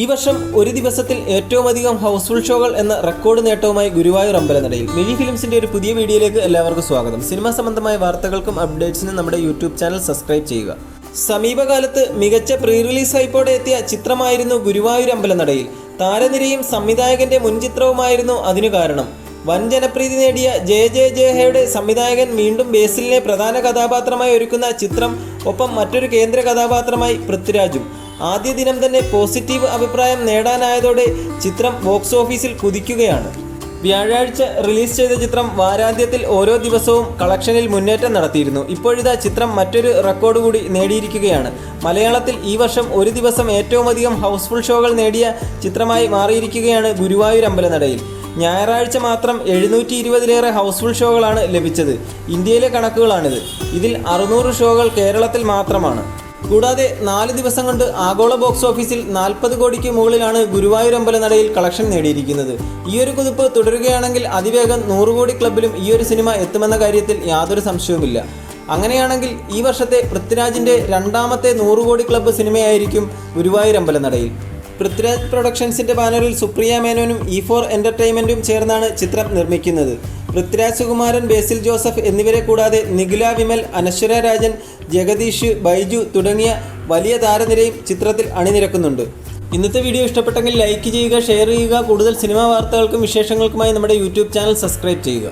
ഈ വർഷം ഒരു ദിവസത്തിൽ ഏറ്റവും അധികം ഹൗസ്ഫുൾ ഷോകൾ എന്ന റെക്കോർഡ് നേട്ടവുമായി ഗുരുവായൂർ അമ്പലനടയിൽ മിനി ഫിലിംസിന്റെ ഒരു പുതിയ വീഡിയോയിലേക്ക് എല്ലാവർക്കും സ്വാഗതം. സിനിമ സംബന്ധമായ വാർത്തകൾക്കും അപ്ഡേറ്റ്സിനും നമ്മുടെ യൂട്യൂബ് ചാനൽ സബ്സ്ക്രൈബ് ചെയ്യുക. സമീപകാലത്ത് മികച്ച പ്രീ റിലീസ് ഹൈപ്പോടെ എത്തിയ ചിത്രമായിരുന്നു ഗുരുവായൂർ അമ്പലനടയിൽ. താരനിരയും സംവിധായകന്റെ മുൻ ചിത്രവുമായിരുന്നു അതിനു കാരണം. വൻ ജനപ്രീതി നേടിയ ജെ ജെ ജെ ഹയുടെ സംവിധായകൻ വീണ്ടും ബേസിലിനെ പ്രധാന കഥാപാത്രമായി ഒരുക്കുന്ന ചിത്രം ഒപ്പം മറ്റൊരു കേന്ദ്ര കഥാപാത്രമായി പൃഥ്വിരാജും. ആദ്യ ദിനം തന്നെ പോസിറ്റീവ് അഭിപ്രായം നേടാനായതോടെ ചിത്രം ബോക്സ് ഓഫീസിൽ കുതിക്കുകയാണ്. വ്യാഴാഴ്ച റിലീസ് ചെയ്ത ചിത്രം വാരാന്ത്യത്തിൽ ഓരോ ദിവസവും കളക്ഷനിൽ മുന്നേറ്റം നടത്തിയിരുന്നു. ഇപ്പോഴിതാ ചിത്രം മറ്റൊരു റെക്കോർഡ് കൂടി നേടിയിരിക്കുകയാണ്. മലയാളത്തിൽ ഈ വർഷം ഒരു ദിവസം ഏറ്റവും അധികം ഹൗസ്ഫുൾ ഷോകൾ നേടിയ ചിത്രമായി മാറിയിരിക്കുകയാണ് ഗുരുവായൂർ അമ്പലനടയിൽ. ഞായറാഴ്ച മാത്രം എഴുന്നൂറ്റി ഇരുപതിലേറെ ഹൗസ്ഫുൾ ഷോകളാണ് ലഭിച്ചത്. ഇന്ത്യയിലെ കണക്കുകളാണിത്. ഇതിൽ അറുന്നൂറ് ഷോകൾ കേരളത്തിൽ മാത്രമാണ്. കൂടാതെ നാല് ദിവസം കൊണ്ട് ആഗോള ബോക്സ് ഓഫീസിൽ നാൽപ്പത് കോടിക്ക് മുകളിലാണ് ഗുരുവായൂർ അമ്പലനടയിൽ കളക്ഷൻ നേടിയിരിക്കുന്നത്. ഈ ഒരു കുതിപ്പ് തുടരുകയാണെങ്കിൽ അതിവേഗം നൂറ് കോടി ക്ലബിലും ഈ ഒരു സിനിമ എത്തുമെന്ന കാര്യത്തിൽ യാതൊരു സംശയവുമില്ല. അങ്ങനെയാണെങ്കിൽ ഈ വർഷത്തെ പൃഥ്വിരാജിന്റെ രണ്ടാമത്തെ നൂറ് കോടി ക്ലബ്ബ് സിനിമയായിരിക്കും ഗുരുവായൂർ അമ്പലനടയിൽ. പൃഥ്വിരാജ് പ്രൊഡക്ഷൻസിന്റെ ബാനറിൽ സുപ്രിയ മേനോനും ഇ ഫോർ എന്റർടൈൻമെന്റും ചേർന്നാണ് ചിത്രം നിർമ്മിക്കുന്നത്. പൃഥ്വിരാജ് സുകുമാരൻ ബേസിൽ ജോസഫ് എന്നിവരെ കൂടാതെ നിഖില വിമൽ അനശ്വര രാജൻ ജഗദീഷ് ബൈജു തുടങ്ങിയ വലിയ താരനിരയും ചിത്രത്തിൽ അണിനിരക്കുന്നുണ്ട്. ഇന്നത്തെ വീഡിയോ ഇഷ്ടപ്പെട്ടെങ്കിൽ ലൈക്ക് ചെയ്യുക ഷെയർ ചെയ്യുക. കൂടുതൽ സിനിമാ വാർത്തകൾക്കും വിശേഷങ്ങൾക്കുമായി നമ്മുടെ യൂട്യൂബ് ചാനൽ സബ്സ്ക്രൈബ് ചെയ്യുക.